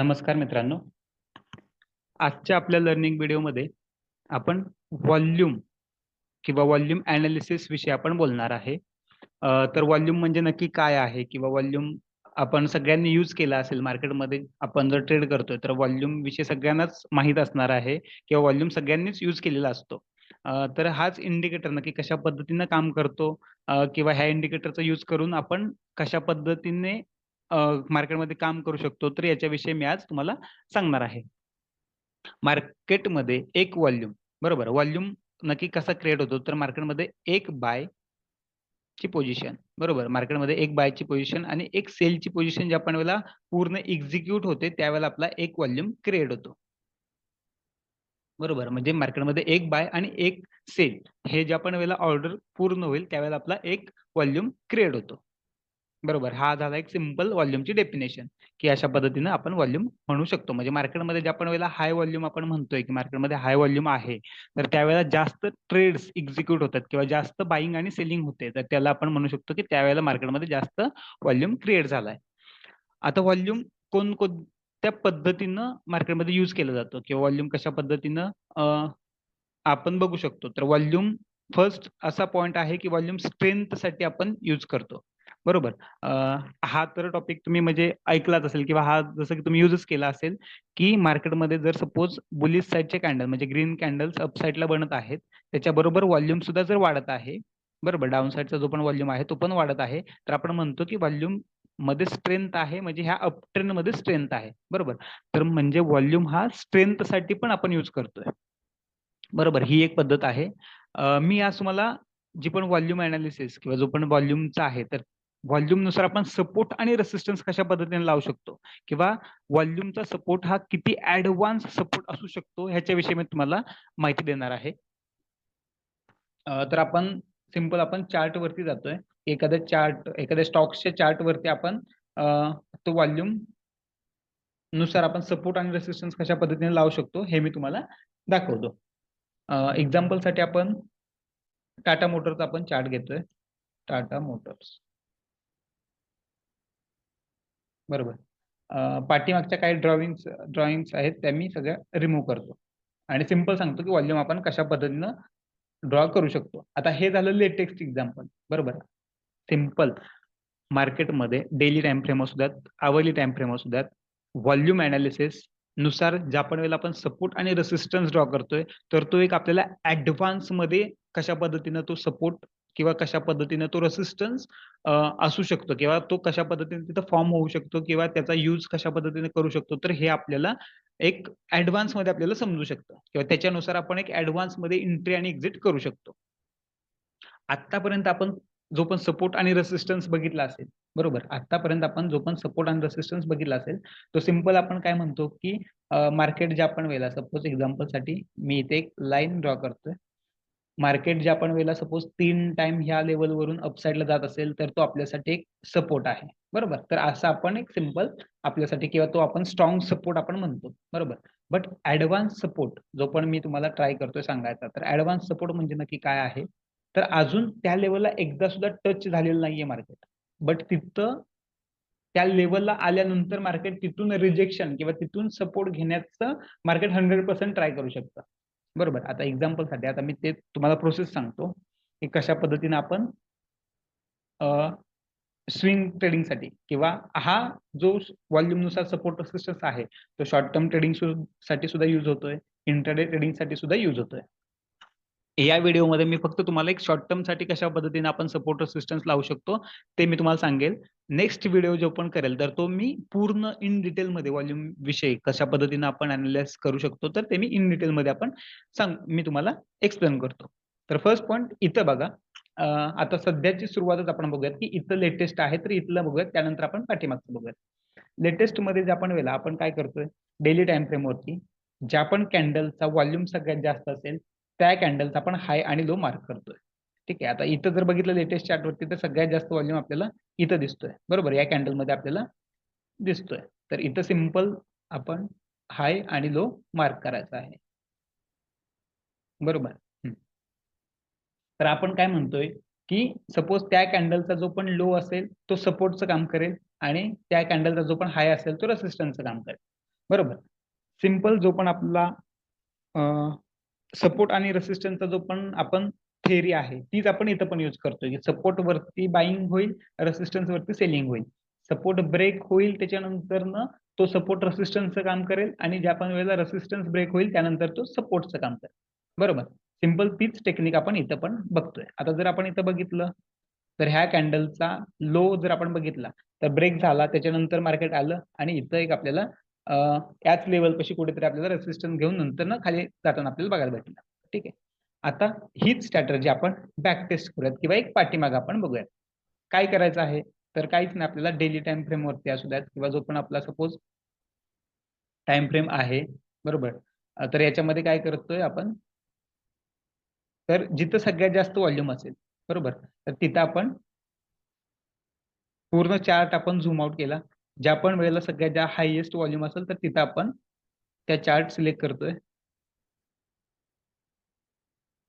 नमस्कार मित्रांनो. आजच्या आपल्या लर्निंग व्हिडिओमध्ये आपण व्हॉल्यूम किंवा व्हॉल्यूम अनालिसिस विषयी आपण बोलणार आहे. तर व्हॉल्यूम म्हणजे नक्की काय आहे किंवा व्हॉल्यूम आपण सगळ्यांनी यूज केला असेल मार्केटमध्ये आपण जर ट्रेड करतोय तर व्हॉल्यूम विषय सगळ्यांनाच माहीत असणार आहे किंवा व्हॉल्यूम सगळ्यांनीच यूज केलेला असतो. तर हाच इंडिकेटर नक्की कशा पद्धतीनं काम करतो किंवा ह्या इंडिकेटरचा यूज करून आपण कशा पद्धतीने मार्केटमध्ये काम करू शकतो तर याच्याविषयी मी आज तुम्हाला सांगणार आहे. मार्केटमध्ये एक व्हॉल्यूम बरोबर? व्हॉल्यूम नक्की कसा क्रिएट होतो? तर मार्केटमध्ये एक बाय ची पोझिशन बरोबर? मार्केटमध्ये एक बायची पोझिशन आणि एक सेलची पोझिशन ज्या पण वेळेला पूर्ण एक्झिक्यूट होते त्यावेळेला आपला एक व्हॉल्यूम क्रिएट होतो. बरोबर? म्हणजे मार्केटमध्ये एक बाय आणि एक सेल हे ज्या पण वेळेला ऑर्डर पूर्ण होईल त्यावेळेला आपला एक व्हॉल्यूम क्रिएट होतो. बरोबर. हा झाला एक सिंपल व्हॉल्यूमची डेफिनेशन की अशा पद्धतीनं आपण व्हॉल्यूम म्हणू शकतो. म्हणजे मार्केटमध्ये ज्या पण वेळेला हाय व्हॉल्यूम आपण म्हणतोय की मार्केटमध्ये हाय व्हॉल्यूम आहे तर त्यावेळेला जास्त ट्रेड्स एक्झिक्यूट होतात किंवा जास्त बाईंग आणि सेलिंग होते तर त्याला आपण म्हणू शकतो की त्यावेळेला मार्केटमध्ये जास्त व्हॉल्यूम क्रिएट झालाय. आता व्हॉल्यूम कोणकोणत्या पद्धतीनं मार्केटमध्ये यूज केला जातो किंवा व्हॉल्यूम कशा पद्धतीनं आपण बघू शकतो. तर व्हॉल्यूम फर्स्ट असा पॉइंट आहे की व्हॉल्यूम स्ट्रेंथसाठी आपण यूज करतो. बरोबर. हा तर टॉपिक तुम्ही म्हणजे ऐकलाच असेल किंवा हा जसं की तुम्ही युजच केला असेल की मार्केटमध्ये जर सपोज बुलिश साईडचे कॅन्डल म्हणजे ग्रीन कॅन्डल्स अपसाईडला बनत आहेत त्याच्याबरोबर व्हॉल्यूम सुद्धा जर वाढत आहे बरोबर डाऊन साईडचा जो पण व्हॉल्यूम आहे तो पण वाढत आहे तर आपण म्हणतो की व्हॉल्यूममध्ये स्ट्रेंथ आहे म्हणजे ह्या अप ट्रेंडमध्ये स्ट्रेंथ आहे बरोबर. तर म्हणजे व्हॉल्यूम हा स्ट्रेंथसाठी पण आपण यूज करतोय. बरोबर ही एक पद्धत आहे. मी आज तुम्हाला जी पण व्हॉल्यूम अनालिसिस किंवा जो पण व्हॉल्यूमचा आहे तर व्हॉल्यूमनुसार आपण सपोर्ट आणि रेसिस्टन्स कशा पद्धतीने लावू शकतो? किंवा व्हॉल्यूमचा सपोर्ट हा किती ऍडव्हान्स सपोर्ट असू शकतो ह्याच्याविषयी मी तुम्हाला माहिती देणार आहे. तर आपण सिंपल आपण चार्ट वरती जातोय. एखाद्या चार्ट एखाद्या स्टॉक्सच्या चार्ट वरती आपण तो व्हॉल्यूमनुसार आपण सपोर्ट आणि रेसिस्टन्स कशा पद्धतीने लावू शकतो हे मी तुम्हाला दाखवतो. एक्झाम्पलसाठी आपण टाटा मोटरचा आपण चार्ट घेतोय. टाटा मोटर्स. बरोबर. पाठीमागच्या काही ड्रॉइंग्स ड्रॉइंग्स आहेत त्या मी सगळ्या रिमूव्ह करतो. आणि सिंपल सांगतो की व्हॉल्यूम आपण कशा पद्धतीनं ड्रॉ करू शकतो. आता हे झालं लेटेस्ट एक्झाम्पल बरोबर? सिंपल मार्केटमध्ये डेली टाइम फ्रेम असू द्यात आवरली टाइम फ्रेम असू द्यात व्हॉल्यूम अनालिसिसनुसार ज्या पण वेळेला आपण सपोर्ट आणि रेसिस्टन्स ड्रॉ करतोय तर तो एक आपल्याला ऍडव्हान्समध्ये कशा पद्धतीनं तो सपोर्ट किंवा कशा पद्धतीने तो रेसिस्टन्स असू शकतो किंवा तो कशा पद्धतीने तिथं फॉर्म होऊ शकतो किंवा त्याचा यूज कशा पद्धतीने करू शकतो तर हे आपल्याला एक ऍडव्हान्समध्ये आपल्याला समजू शकतं. किंवा त्याच्यानुसार आपण एक ऍडव्हान्समध्ये एंट्री आणि एक्झिट करू शकतो. आतापर्यंत आपण जो पण सपोर्ट आणि रेसिस्टन्स बघितला असेल बरोबर? आतापर्यंत आपण जो पण सपोर्ट आणि रेसिस्टन्स बघितला असेल तो सिंपल आपण काय म्हणतो की मार्केट ज्या आपण वेळेला सपोज एक्झाम्पलसाठी मी इथे एक लाईन ड्रॉ करतोय. मार्केट ज्या पण वेळेला सपोज तीन टाइम ह्या लेवलवरून अपसाईडला जात असेल तर तो आपल्यासाठी एक सपोर्ट आहे. बरोबर? तर असं आपण एक सिंपल आपल्यासाठी किंवा तो आपण स्ट्रॉंग सपोर्ट आपण म्हणतो. बरोबर? बट ऍडव्हान्स सपोर्ट जो पण मी तुम्हाला ट्राय करतोय सांगायचा तर ऍडव्हान्स सपोर्ट म्हणजे नक्की काय आहे? तर अजून त्या लेवलला एकदा सुद्धा टच झालेलं नाहीये मार्केट बट तिथं त्या लेवलला आल्यानंतर मार्केट तिथून रिजेक्शन किंवा तिथून सपोर्ट घेण्याचं मार्केट हंड्रेड पर्सेंट ट्राय करू शकतं. बरोबर. आता एक्झाम्पलसाठी आता मी ते तुम्हाला प्रोसेस सांगतो की कशा पद्धतीने आपण स्विंग ट्रेडिंगसाठी किंवा हा जो व्हॉल्यूमनुसार सपोर्ट रेसिस्टन्स आहे तो शॉर्ट टर्म ट्रेडिंगसाठी सुद्धा युज होतोय इंटरडे ट्रेडिंगसाठी सुद्धा युज होतोय. या व्हिडिओमध्ये मी फक्त तुम्हाला एक शॉर्ट टर्मसाठी कशा पद्धतीने आपण सपोर्ट रेसिस्टन्स लावू शकतो ते मी तुम्हाला सांगेल. नेक्स्ट व्हिडिओ जो पण करेल तर तो मी पूर्ण इन डिटेल मध्ये व्हॉल्यूम विषयी कशा पद्धतीने आपण अनालिस करू शकतो तर ते मी इन डिटेल मध्ये आपण सांग मी तुम्हाला एक्सप्लेन करतो. तर फर्स्ट पॉईंट इथं बघा आता सध्याची सुरुवातच आपण बघूयात की इथं लेटेस्ट आहे तर इथलं बघूयात त्यानंतर आपण पाठीमागचं बघूयात. लेटेस्टमध्ये जे आपण वेळेला आपण काय करतोय डेली टाइम फ्रेमवरती ज्या पण कॅन्डलचा व्हॉल्यूम सगळ्यात जास्त असेल त्या कॅन्डलचा आपण हाय आणि लो मार्क करतोय. ठीक आहे आता इथं जर बघितलं लेटेस्ट चार्ट वरती तर सगळ्यात जास्त व्हॉल्यूम आपल्याला इथं दिसतोय. बरोबर? या कॅन्डलमध्ये आपल्याला दिसतोय. तर इथं सिंपल आपण हाय आणि लो मार्क करायचा आहे. बरोबर? हम्म. तर आपण काय म्हणतोय की सपोज त्या कॅन्डलचा जो पण लो असेल तो सपोर्टचं काम करेल आणि त्या कॅन्डलचा जो पण हाय असेल तो रेसिस्टन्सचं काम करेल. बरोबर? सिंपल जो पण आपला सपोर्ट आणि रेसिस्टन्सचा जो पण आपण थेरी आहे तीच आपण इथं पण यूज करतोय. की सपोर्ट वरती बाईंग होईल रेसिस्टन्स वरती सेलिंग होईल. सपोर्ट ब्रेक होईल त्याच्यानंतर तो सपोर्ट रेसिस्टन्सचं काम करेल आणि ज्या पण वेळेला रेसिस्टन्स ब्रेक होईल त्यानंतर तो सपोर्टचं काम करेल. बरोबर? सिंपल तीच टेक्निक आपण इथं पण बघतोय. आता जर आपण इथं बघितलं तर ह्या कॅन्डलचा लो जर आपण बघितला तर ब्रेक झाला त्याच्यानंतर मार्केट आलं आणि इथं एक आपल्याला याच लेवल कशी कुठेतरी आपल्याला रेसिस्टन्स घेऊन नंतर ना खाली जाताना आपल्याला बघायला भेटलं. ठीक आहे. आता हीच स्ट्रॅटर्जी आपण बॅक टेस्ट करूयात किंवा एक पाठीमाग आपण बघूयात. काय करायचं आहे? तर काहीच नाही आपल्याला डेली टाइम फ्रेम वरती असू द्यात किंवा जो पण आपला सपोज टाइम फ्रेम आहे बरोबर? तर याच्यामध्ये काय करतोय आपण? तर जिथं सगळ्यात जास्त व्हॉल्यूम असेल बरोबर? तर तिथं आपण पूर्ण चार्ट आपण झूम आउट केला. ज्या पण वेळेला सगळ्यात ज्या हायएस्ट व्हॉल्यूम असेल तर तिथं आपण त्या चार्ट सिलेक्ट करतोय.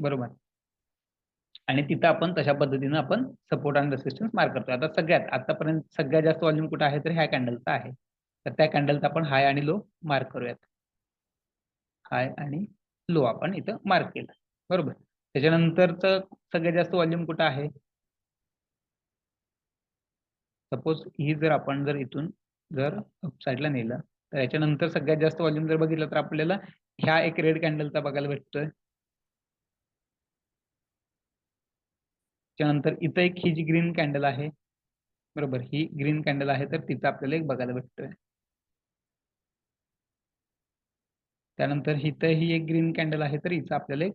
बरोबर? आणि तिथं आपण तशा पद्धतीनं आपण सपोर्ट आणि रेसिस्टन्स मार्क करतोय. आता सगळ्यात आतापर्यंत सगळ्यात जास्त व्हॉल्यूम कुठं आहे तर ह्या कॅन्डलचा आहे. तर त्या कॅन्डलचा आपण हाय आणि लो मार्क करूयात. हाय आणि लो आपण इथं मार्क केलं. बरोबर? त्याच्यानंतरच सगळ्यात जास्त व्हॉल्यूम कुठं आहे? सपोज ही जर आपण जर इथून जर साईडला नेलं तर याच्यानंतर सगळ्यात जास्त व्हॉल्यूम जर बघितलं तर आपल्याला ह्या एक रेड कॅन्डलचा बघायला भेटतोय. त्यानंतर इथं एक ही जी ग्रीन कॅन्डल आहे बरोबर ही ग्रीन कॅन्डल आहे तर तिथं आपल्याला एक बघायला भेटतोय. त्यानंतर इथं ही एक ग्रीन कॅन्डल आहे तर हिचं आपल्याला एक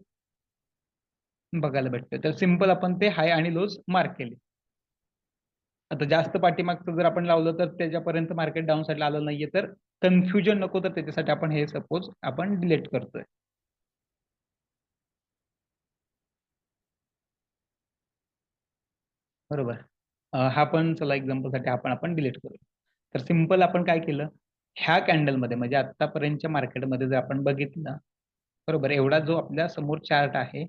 बघायला भेटतोय. तर सिंपल आपण ते हाय आणि लोज मार्क केले. आता जास्त पाठीमागचं जर आपण लावलं तर त्याच्यापर्यंत मार्केट डाऊन साईडला आलं नाहीये तर कन्फ्युजन नको तर त्याच्यासाठी आपण हे सपोज आपण डिलीट करतोय. बरोबर. हा पण चला एक्झाम्पलसाठी आपण आपण डिलीट करू. तर सिंपल आपण काय केलं? ह्या कॅन्डलमध्ये म्हणजे आतापर्यंतच्या मार्केटमध्ये जर आपण बघितलं बरोबर एवढा जो आपल्यासमोर चार्ट आहे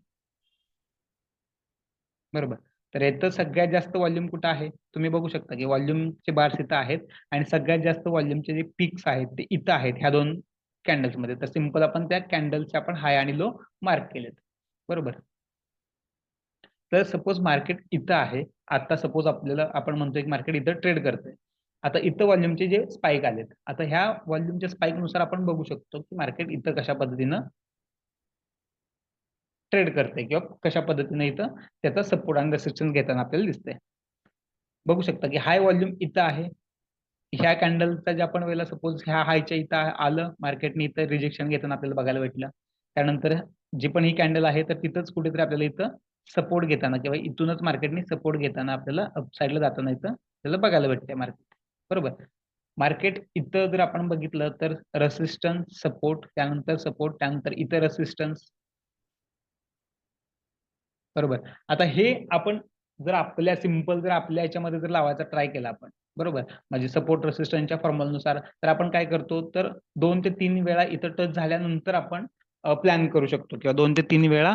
बरोबर तर याचं सगळ्यात जास्त व्हॉल्यूम कुठं आहे? तुम्ही बघू शकता की व्हॉल्यूमचे बार्स इथं आहेत आणि सगळ्यात जास्त व्हॉल्यूमचे जे पिक्स आहेत ते इथं आहेत ह्या दोन कॅन्डल्समध्ये तर सिंपल आपण त्या कॅन्डल्सचे आपण हाय आणि लो मार्क केलेत. बरोबर? तर सपोज मार्केट इथं आहे. आता सपोज आपल्याला आपण म्हणतोय की मार्केट इथं ट्रेड करतंय. आता इथं व्हॉल्यूमचे जे स्पाईक आलेत आता ह्या व्हॉल्यूमच्या स्पाईकनुसार आपण बघू शकतो की मार्केट इथं कशा पद्धतीनं ट्रेड करते किंवा कशा पद्धतीने इथं त्याचा सपोर्ट आणि रेसिस्टन्स घेताना आपल्याला दिसतंय. बघू शकता की हाय व्हॉल्यूम इथं आहे. ह्या कॅन्डलचा ज्या आपण वेळेला सपोज ह्या हायच्या इथं आलं मार्केटने इथं रिजेक्शन घेताना आपल्याला बघायला भेटलं. त्यानंतर जी पण ही कॅन्डल आहे तर तिथंच कुठेतरी आपल्याला इथं सपोर्ट घेताना किंवा इथूनच मार्केटने सपोर्ट घेताना आपल्याला अपसाईडला जाताना इथं आपल्याला बघायला भेटते मार्केट बरोबर? मार्केट इथं जर आपण बघितलं तर रेसिस्टन्स सपोर्ट त्यानंतर सपोर्ट त्यानंतर इतर रेसिस्टन्स बरोबर. आता हे आपण जर आपल्या सिंपल जर आपल्या याच्यामध्ये जर लावायचा ट्राय केला आपण बरोबर. म्हणजे सपोर्ट रेसिस्टन्सच्या फॉर्म्युलानुसार तर आपण काय करतो तर दोन ते तीन वेळा इथं टच झाल्यानंतर आपण प्लॅन करू शकतो. किंवा दोन ते तीन वेळा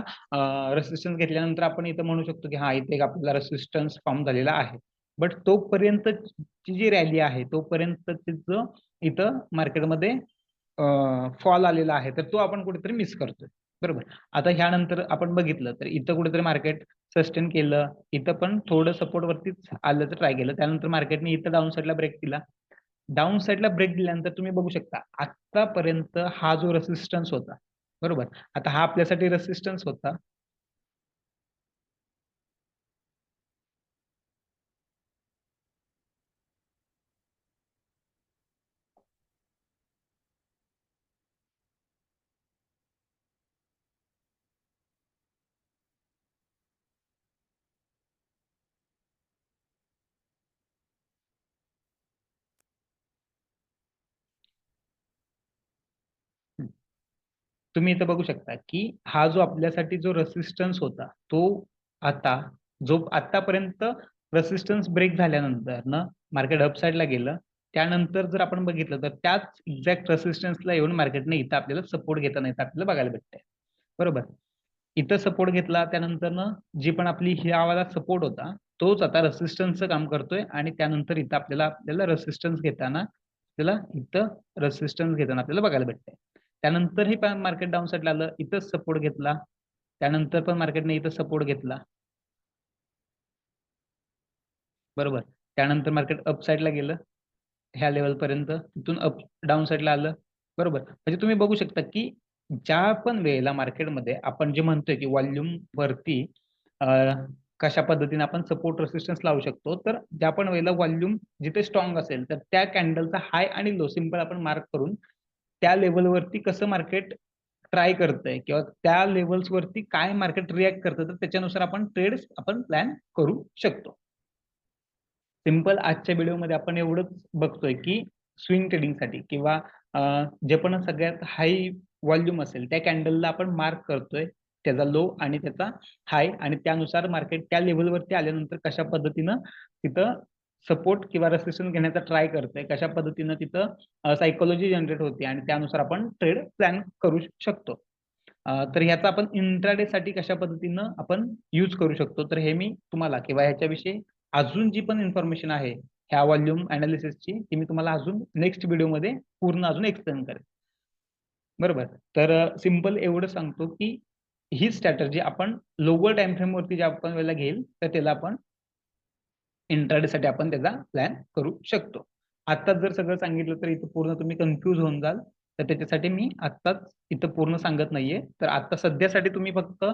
रेसिस्टन्स घेतल्यानंतर आपण इथं म्हणू शकतो की हा इथे एक आपल्याला रेसिस्टन्स फॉर्म झालेला आहे. बट तोपर्यंतची जी रॅली आहे तोपर्यंत तिचं इथं मार्केटमध्ये फॉल आलेला आहे. तर तो आपण कुठेतरी मिस करतोय. बरोबर. आता ह्यानंतर आपण बघितलं तर इथं कुठेतरी मार्केट सस्टेन केलं. इथं पण थोडं सपोर्ट वरतीच आलं तर ट्राय केलं. त्यानंतर मार्केटने इथं डाऊन साईडला ब्रेक दिला. डाऊन साईडला ब्रेक दिल्यानंतर तुम्ही बघू शकता आतापर्यंत हा जो रेसिस्टन्स होता बरोबर? आता हा आपल्यासाठी रेसिस्टन्स होता. तुम्ही इथं बघू शकता की हा जो आपल्यासाठी जो रेसिस्टन्स होता तो आता जो आतापर्यंत रेसिस्टन्स ब्रेक झाल्यानंतर ना मार्केट अपसाईडला गेलं त्यानंतर जर आपण बघितलं तर त्याच एक्झॅक्ट रेसिस्टन्सला येऊन मार्केटने इथं आपल्याला सपोर्ट घेताना येतं आपल्याला बघायला भेटतंय. बरोबर? इथं सपोर्ट घेतला त्यानंतर ना जी पण आपली ह्या वाला सपोर्ट होता तोच आता रसिस्टन्सचं काम करतोय आणि त्यानंतर इथं आपल्याला आपल्याला रेसिस्टन्स घेताना आपल्याला इथं रेसिस्टन्स घेताना आपल्याला बघायला भेटतंय. त्यानंतर हे मार्केट डाऊन साईडला आलं इथं सपोर्ट घेतला. त्यानंतर पण मार्केटने इथं सपोर्ट घेतला. बरोबर. त्यानंतर मार्केट अप साईडला गेलं ह्या लेवल पर्यंत. तिथून अप डाऊन साईडला आलं. बरोबर. म्हणजे तुम्ही बघू शकता की ज्या पण वेळेला मार्केटमध्ये आपण जे म्हणतोय की व्हॉल्यूम वरती कशा पद्धतीने आपण सपोर्ट रेसिस्टन्स लावू शकतो तर ज्या पण वेळेला व्हॉल्यूम जिथे स्ट्रॉंग असेल तर त्या कॅन्डलचा हाय आणि लो सिंपल आपण मार्क करून त्या लेवलवरती कसं मार्केट ट्राय करतंय? किंवा त्या लेवल्सवरती काय मार्केट रिॲक्ट करतं तर त्याच्यानुसार आपण ट्रेड आपण प्लॅन करू शकतो. सिंपल आजच्या व्हिडिओमध्ये आपण एवढंच बघतोय की स्विंग ट्रेडिंगसाठी किंवा जे पण सगळ्यात हाय व्हॉल्यूम असेल त्या कॅन्डलला आपण मार्क करतोय. त्याचा लो आणि त्याचा हाय आणि त्यानुसार मार्केट त्या लेवलवरती आल्यानंतर कशा पद्धतीनं तिथं सपोर्ट किंवा रेसिस्टन्स घेण्याचा ट्राय करतोय कशा पद्धतीनं तिथं सायकोलॉजी जनरेट होते आणि त्यानुसार आपण ट्रेड प्लॅन करू शकतो. तर ह्याचा आपण इंट्राडे साठी कशा पद्धतीनं आपण यूज करू शकतो? तर हे मी तुम्हाला किंवा ह्याच्याविषयी अजून जी पण इन्फॉर्मेशन आहे ह्या व्हॉल्यूम अनालिसिसची ती मी तुम्हाला अजून नेक्स्ट व्हिडिओमध्ये पूर्ण अजून एक्सप्लेन करेन. बरोबर? तर सिंपल एवढं सांगतो की ही स्ट्रॅटर्जी आपण लोअर टाइम फ्रेम वरती आपण वेळेला घेईल तर त्याला आपण साठी आपण त्याचा प्लॅन करू शकतो. आत्ताच जर सगळं सांगितलं तर इथं पूर्ण तुम्ही कन्फ्यूज होऊन जाल. तर त्याच्यासाठी मी आत्ताच इथं पूर्ण सांगत नाहीये. तर आता सध्यासाठी तुम्ही फक्त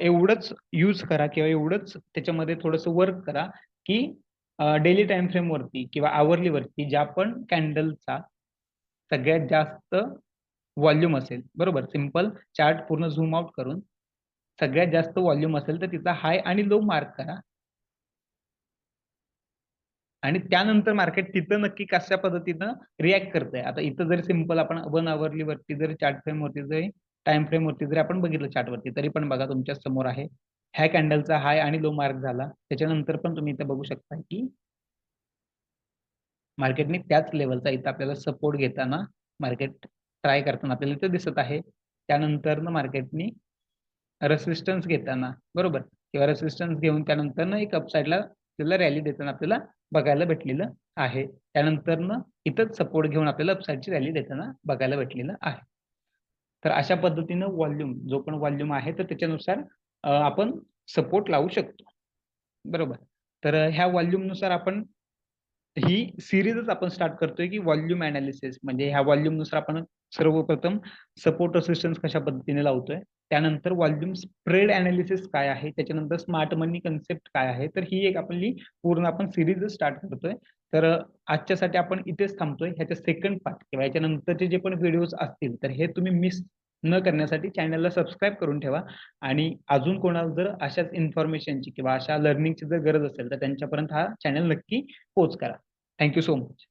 एवढंच यूज करा किंवा एवढंच त्याच्यामध्ये थोडंसं वर्क करा की डेली टाइम फ्रेम वरती किंवा आवरली वरती ज्या पण कॅन्डलचा सगळ्यात जास्त व्हॉल्यूम असेल बरोबर? सिंपल चार्ट पूर्ण झूम आउट करून सगळ्यात जास्त व्हॉल्यूम असेल तर तिचा हाय आणि लो मार्क करा. आणि त्यानंतर मार्केट तिथं नक्की कशा पद्धतीनं रिॲक्ट करतंय? आता इथं जर सिंपल आपण वन आवरली वरती जरी चार्ट फ्रेम वरती जरी टाइम फ्रेम वरती जरी आपण बघितलं चार्ट वरती तरी पण बघा तुमच्यासमोर आहे. ह्या कॅन्डलचा हाय आणि लो मार्क झाला. त्याच्यानंतर पण तुम्ही इथं बघू शकता की मार्केटने त्याच लेवलचा इथं आपल्याला सपोर्ट घेताना मार्केट ट्राय करताना आपल्याला इथं दिसत आहे. त्यानंतर मार्केटनी रेसिस्टन्स घेताना बरोबर? किंवा रेसिस्टन्स घेऊन त्यानंतर एक अपसाईडला त्याला रॅली देताना आपल्याला बघायला भेटलेलं आहे. त्यानंतर इथंच सपोर्ट घेऊन आपल्याला अपसाईडची रॅली देताना बघायला भेटलेलं आहे. तर अशा पद्धतीनं व्हॉल्यूम जो पण व्हॉल्यूम आहे तर त्याच्यानुसार आपण सपोर्ट लावू शकतो. बरोबर? तर ह्या व्हॉल्यूमनुसार आपण ही सिरीजच आपण स्टार्ट करतोय की व्हॉल्यूम अनालिसिस म्हणजे ह्या व्हॉल्यूमनुसार आपण सर्वप्रथम सपोर्ट असिस्टन्स कशा पद्धतीने लावतोय त्यानंतर व्हॉल्यूम स्प्रेड अनालिसिस काय आहे त्याच्यानंतर स्मार्ट मनी कन्सेप्ट काय आहे तर ही एक आपली पूर्ण आपण सिरीज स्टार्ट करतोय. तर आजच्यासाठी आपण इथेच थांबतोय. ह्याच्या सेकंड पार्ट किंवा याच्यानंतरचे जे पण व्हिडिओज असतील तर हे तुम्ही मिस न करण्यासाठी चॅनलला सबस्क्राईब करून ठेवा. आणि अजून कोणाला जर अशाच इन्फॉर्मेशनची किंवा अशा लर्निंगची जर गरज असेल तर त्यांच्यापर्यंत हा चॅनल नक्की पोच करा. Thank you so much